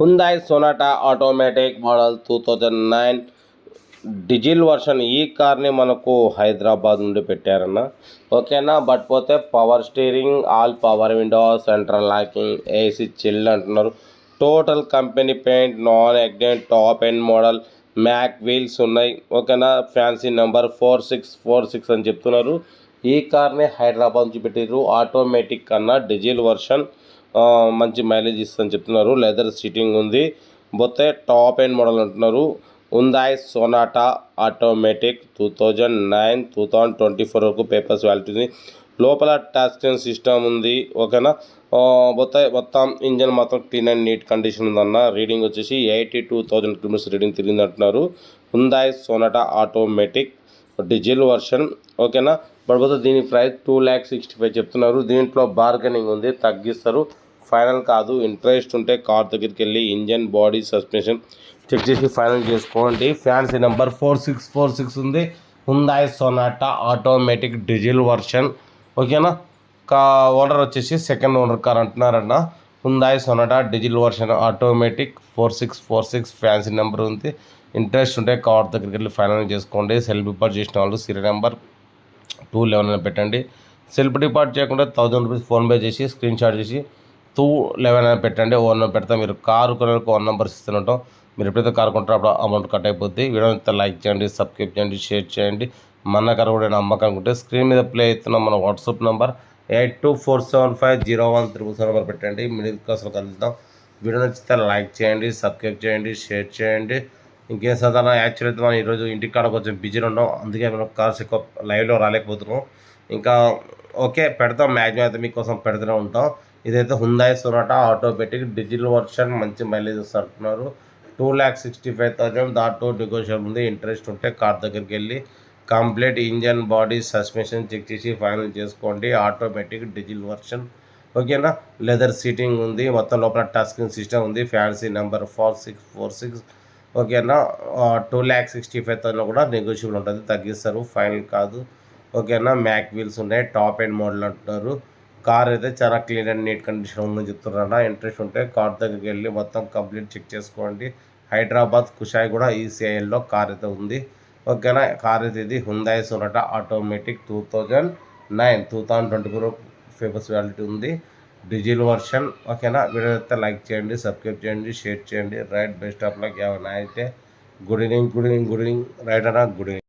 Hyundai Sonata automatic model two thousand nine diesel version ఈ కార్ని మనకు హైదరాబాద్ నుండి పెట్టారన్న. ఓకేనా? బట్ పోతే power steering all power window central locking AC chill అంటున్నారు. Total company paint non accident top end model mag wheels ఉన్నాయి. ఓకేనా? Fancy number four six four six అని చెప్తున్నారు. ఈ కార్నే హైదరాబాద్ నుంచి పెట్టారు ఆటోమేటిక్ కన్నా డీజిల్ వర్షన్ మంచి మైలేజ్ ఇస్తుందని చెప్తున్నారు. లెదర్ సీటింగ్ ఉంది. పోతే టాప్ ఎండ్ మోడల్ అంటున్నారు. Hyundai Sonata automatic two thousand nine two thousand twenty four వరకు పేపర్స్ వ్యాలిటీ ఉంది లోపల టచ్ సిస్టమ్ ఉంది. ఓకేనా? పోతే మొత్తం ఇంజన్ మాత్రం క్లీన్ అండ్ నీట్ కండిషన్ ఉందన్న. రీడింగ్ వచ్చేసి eighty two thousand kilometres reading తిరిగింది అంటున్నారు Hyundai Sonata automatic diesel version ఓకేనా? పడిపోతే దీని price two lakh sixty five చెప్తున్నారు. దీంట్లో బార్గెనింగ్ ఉంది తగ్గిస్తారు. ఫైనల్ కాదు ఇంట్రెస్ట్ ఉంటే కార్ దగ్గరికి వెళ్ళి ఇంజన్ బాడీ సస్పెన్షన్ చెక్ చేసి ఫైనల్ చేసుకోండి. Fancy number four six four six ఉంది. Hyundai Sonata automatic diesel version. ఓకేనా? కా ఓనర్ వచ్చేసి second owner car అంటున్నారన్న. Hyundai Sonata diesel version automatic four six four six fancy number ఉంది. Interest ఉంటే car దగ్గరికి వెళ్ళి ఫైనల్ చేసుకోండి. సెల్ రిపోర్ట్ చేసిన వాళ్ళు సీరియల్ నెంబర్ టూ లెవెన్ అని పెట్టండి. సెల్ఫ్ డిపార్ట్ చేయకుండా థౌజండ్ రూపీస్ ఫోన్పే చేసి స్క్రీన్ షాట్ చేసి టూ లెవెన్ అని పెట్టండి. ఓన్ నెంబర్ పెడతాం మీరు కారు కొనడానికి ఓన్ నెంబర్ ఇస్తుంటాం మీరు ఎప్పుడైతే కారు కొంటారో అప్పుడు అమౌంట్ కట్ అయిపోద్ది. వీడియో అయితే లైక్ చేయండి సబ్స్క్రైబ్ చేయండి షేర్ చేయండి. మన కారు కూడా నమ్మకం అనుకుంటే స్క్రీన్ మీద ప్లే అవుతున్న మన WhatsApp number eight two four seven five zero one triple seven number పెట్టండి. మిడిల్ క్లాస్లో కలుద్దాం. వీడియో నచ్చితే లైక్ చేయండి సబ్స్క్రైబ్ చేయండి షేర్ చేయండి. ఇంకేం సాధారణ యాక్చువల్ అయితే మనం ఈరోజు ఇంటికి కాడ కొంచెం బిజీలో ఉన్నాం. అందుకే మనం కార్స్ ఎక్కువ లైవ్లో రాలేకపోతున్నాం. ఇంకా ఓకే పెడతాం. మ్యాక్సిమం అయితే మీకోసం పెడుతూనే ఉంటాం. ఇదైతే Hyundai Sonata automatic digital version మంచి మైలేజ్ అంటున్నారు. Two lakh sixty five thousand దాంట్లో నెగోషియబుల్ ఉంది. ఇంట్రెస్ట్ ఉంటే కార్ దగ్గరికి వెళ్ళి complete engine body suspension check చేసి ఫైనల్ చేసుకోండి. ఆటోమేటిక్ డిజిటల్ వర్షన్ ఓకేనా లెదర్ సీటింగ్ ఉంది. మొత్తం లోపల టచ్ స్క్రీన్ సిస్టమ్ ఉంది. Fancy number four six four six ఓకేనా? టూ ల్యాక్ సిక్స్టీ ఫైవ్ థౌసండ్లో కూడా నెగోషియబుల్ ఉంటుంది తగ్గిస్తారు ఫైనల్ కాదు. ఓకేనా? మ్యాక్ వీల్స్ ఉన్నాయి టాప్ అండ్ మోడల్ అంటున్నారు. కార్ అయితే చాలా క్లీన్ అండ్ నీట్ కండిషన్ ఉందని చెప్తున్నారా ఇంట్రెస్ట్ ఉంటే కార్ దగ్గరికి వెళ్ళి మొత్తం కంప్లీట్ చెక్ చేసుకోండి. హైదరాబాద్ కుషాయి కూడా ఈసీఐఎల్లో కార్ అయితే ఉంది. ఓకేనా? కార్ అయితే ఇది Hyundai Sonata automatic two thousand nine two thousand twenty four famous validity ఉంది. డిజిల్ వర్షన్ ఓకేనా? వీడియో అయితే లైక్ చేయండి సబ్స్క్రైబ్ చేయండి షేర్ చేయండి. రైట్ బెస్ట్ ఆఫ్ లక్ ఏమైనా అయితే good evening good evening good evening right అన్నా గుడ్ ఈవినింగ్.